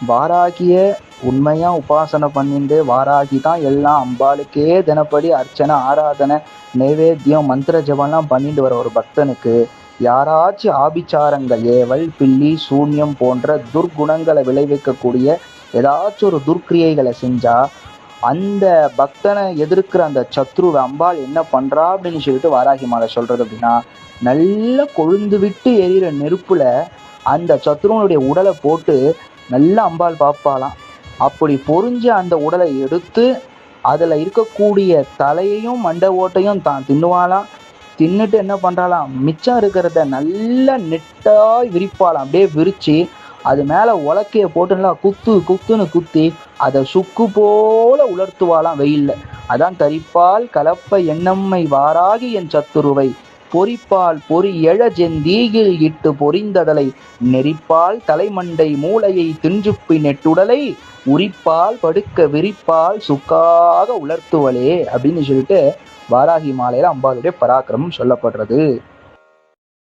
வாராகிய உண்மையா உபாசனை பண்ணிட்டு வாராகி தான் எல்லாம் அம்பாளுக்கே தினப்படி அர்ச்சனை ஆராதனை நைவேத்தியம் மந்திர ஜபம்லாம் பண்ணிட்டு வர ஒரு பக்தனுக்கு யாராச்சும் ஆபிச்சாரங்கள் ஏவல் பில்லி சூன்யம் போன்ற துர்குணங்களை விளைவிக்கக்கூடிய ஏதாச்சும் ஒரு துர்க்கிரியைகளை செஞ்சா அந்த பக்தனை எதிர்க்கிற அந்த சத்ருவை அம்பாள் என்ன பண்றா அப்படின்னு சொல்லிட்டு வாராகி மாலை சொல்றது அப்படின்னா நல்ல கொழுந்து விட்டு எரியிற நெருப்புல அந்த சத்ருவனுடைய உடலை போட்டு நல்லா அம்பாள் பார்ப்பாளாம் அப்படி பொறிஞ்ச அந்த உடலை எடுத்து அதில் இருக்கக்கூடிய தலையையும் மண்டை ஓட்டையும் தான் தின்னுவாளாம். தின்னுட்டு என்ன பண்ணுறாளாம் மிச்சம் இருக்கிறத நல்லா நெட்டாய் விரிப்பாளாம். அப்படியே விரித்து அது மேலே உலக்கைய போட்டு நல்லா குத்து குத்துன்னு குத்தி அதை சுக்கு போல உலர்த்துவாளாம் வெயில்ல. அதான் தரிப்பால் கலப்ப எண்ணம்மை வாராகி என் சத்துருவை. பொறிப்பால் பொறி எழஜெந்தீகில் இட்டு பொறிந்ததலை நெறிப்பால் தலைமண்டை மூளையை தின்றுப்பி நெட்டுடலை உரிப்பால் படுக்க விரிப்பால் சுக்காக உலர்த்துவலே அப்படின்னு சொல்லிட்டு வாராகி மாலையில அம்பாளுடைய பராக்கிரமம் சொல்லப்படுறது.